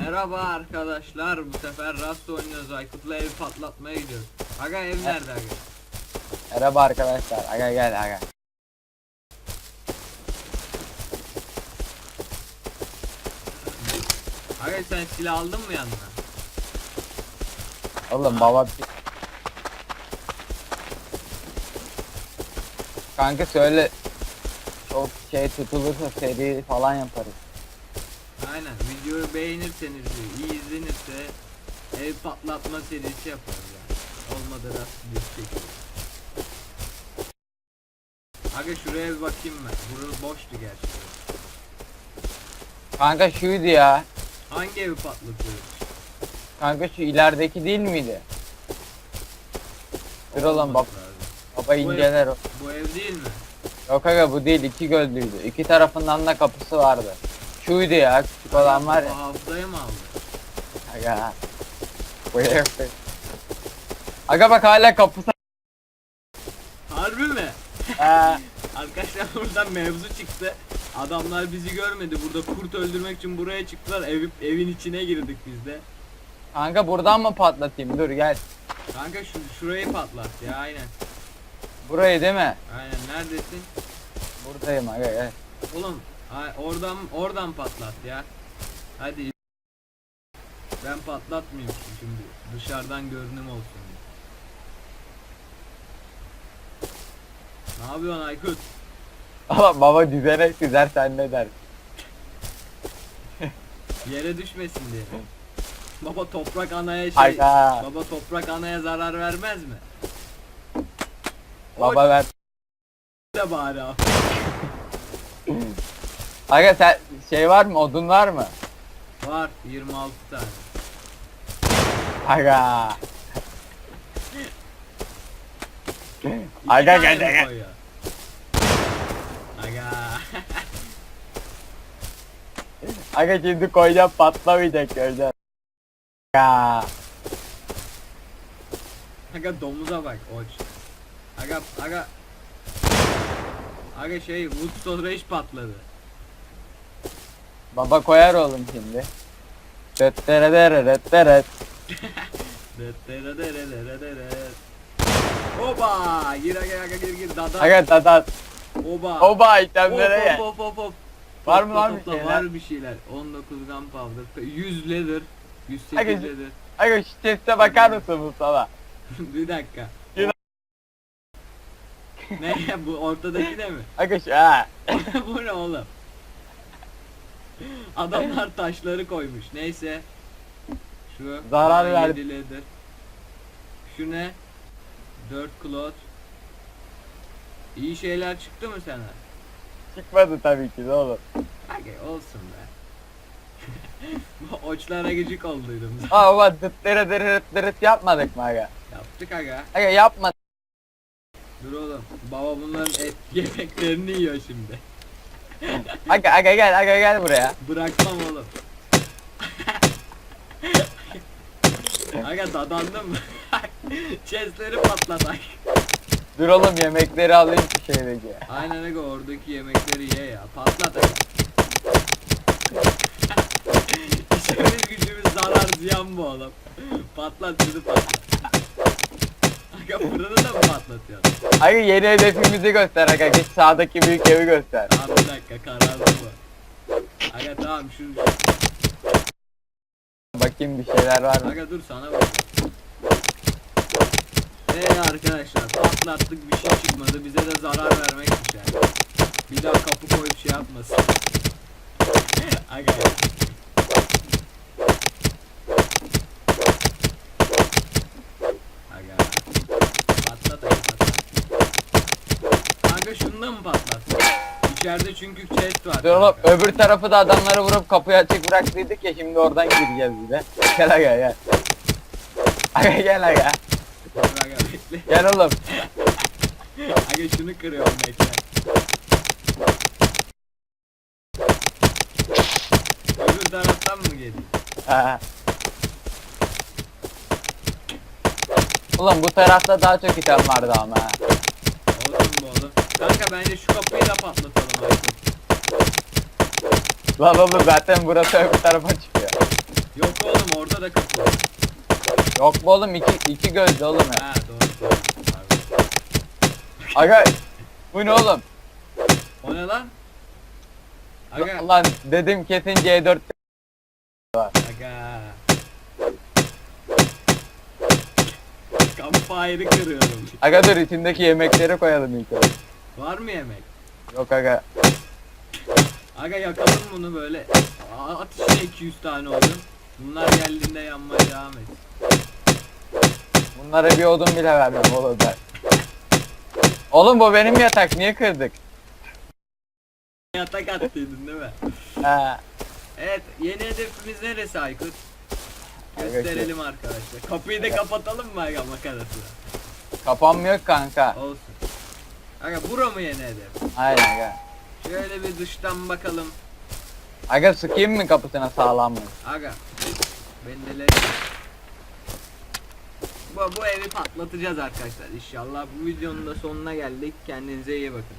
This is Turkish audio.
Merhaba arkadaşlar. Bu sefer Rust oynuyoruz. Aykut'la evi patlatmaya gidiyoruz. Aga ev nerede aga? Merhaba arkadaşlar. Aga gel aga. Aga sen silah aldın mı yanına? Oğlum baba bir- Kanka söyle çok şey tutulursa seri falan yaparız. Aynen. Videoyu beğenirseniz, iyi izlenirse ev patlatma serisi yaparız yani. Olmadı videosu çekeriz. Aga şuraya bir bakayım ben. Burası boştu gerçi. Kanka şuydu ya. Hangi evi patlatıyoruz? Kanka şu ilerideki değil miydi? Dur oğlum bab baba inceler o. Bu ev değil mi? Yok aga bu değil iki gözlüydü. İki tarafından da kapısı vardı. Şuydu ya küçük olan var ya. Bu hafızayı mı aldı? Aga. Bu herif. Aga bak hala kapısı. Harbi mi? Ha. Arkadaşlar buradan mevzu çıktı. Adamlar bizi görmedi. Burada kurt öldürmek için buraya çıktılar. Ev, evin içine girdik biz de. Kanka buradan mı patlatayım? Dur gel. Kanka şu şurayı patlat ya aynen. Burayı değil mi? Aynen neredesin? Buradayım aga gel. Oğlum ay- oradan oradan patlat ya. Hadi. Ben patlatmayayım şimdi. Dışarıdan görünüm olsun. Ne yapıyorsun Aykut? Ama baba düzene çizer sen ne dersin? Yere düşmesin diye. Baba toprak anaya şey Aga. Baba toprak anaya zarar vermez mi? Baba ver. Da bari abi. Aga sen şey var mı? Odun var mı? Var 26 tane. Aga. İki Aga tane gel mi aga. koyuyor? Aga. Aga şimdi koyacağım patlamayacak göreceksin. Aga. Aga domuza bak oç. Aga aga. Aga şey wood storage patladı. Baba koyar oğlum şimdi. Röttere dere röttere. Oba! Gir aga aga gir gir dada. Aga dadat. Oba. Oba itemlere Hop, gel. hop, hop, hop. Var mı bir topla, şeyler? Var bir şeyler. 19 gunpowder. 100 leather. 108 Aga, leather. Aga şu chest'e bakar mısın Mustafa? bir dakika. Ne bu ortadaki de mi? Aga şu ha. bu ne oğlum? Adamlar taşları koymuş. Neyse. Şu Zarar Aa, verdi. yedi leather. Şu ne? 4 cloth. İyi şeyler çıktı mı sana? Çıkmadı tabii ki de oğlum. Aga olsun be. Oçlara gıcık olduydum. Aa baba dıttere dere dere yapmadık mı aga? Yaptık aga. Aga yapma. Dur oğlum. Baba bunların et yemeklerini yiyor şimdi. Aga aga gel aga gel buraya. Bırakmam oğlum. aga dadandım mı? Chestleri patlatak. Dur oğlum yemekleri alayım şu şeydeki. Aynen aga oradaki yemekleri ye ya. Patlat aga. İşimiz gücümüz zarar ziyan bu oğlum. Patlat şunu patlat. Aga fırını da mı patlatıyorsun? Aga yeni hedefimizi göster aga. Git sağdaki büyük evi göster. Abi bir dakika kararlı bu. Aga tamam şu Bakayım bir şeyler var mı? Aga dur sana bak. Eee arkadaşlar patlattık bir şey çıkmadı bize de zarar vermekmiş yani. Bir daha kapı koyup şey yapmasın. Aga. Aga. Patlat aga patlat. Kanka şunu da mı patlat? İçeride çünkü chest var. Dur oğlum öbür tarafı da adamları vurup kapıyı açık bıraktıydık ya şimdi oradan gireceğiz bir de. Gel aga gel. Aga gel aga. Dur Aga bekle. Gel oğlum. Aga şunu kırıyorum bekle. Öbür taraftan mı geliyor? Ha. Oğlum bu tarafta daha çok item vardı ama. Olsun bu oğlum. Kanka bence şu kapıyı da patlatalım Aykut. Lan oğlum zaten burası öbür tarafa çıkıyor. Yok oğlum orada da kapı var. Yok bu oğlum iki, iki gözlü oğlum ya. Ha doğru doğru. Pardon. Aga bu ne oğlum? O ne lan? Aga. Lan dedim kesin C4 Aga. Campfire'ı kırıyorum. Aga dur içindeki yemekleri koyalım ilk önce. Var mı yemek? Yok aga. Aga yakalım bunu böyle. A- At içine 200 tane odun. Bunlar geldiğinde yanmaya devam et. Bunlara bir odun bile vermem oğlum ben. Oğlum bu benim yatak niye kırdık? Yatak attıydın değil mi? Ha. Evet yeni hedefimiz neresi Aykut? Gösterelim arkadaşlar. Kapıyı da kapatalım mı aga makarası? Kapanmıyor kanka. Olsun. Aga bura mı yeni hedef? Aynen aga. Şöyle bir dıştan bakalım. Aga sıkayım mı kapısına sağlam mı? Aga. Bendeler. Bu, bu evi patlatacağız arkadaşlar inşallah. Bu videonun da sonuna geldik. Kendinize iyi bakın.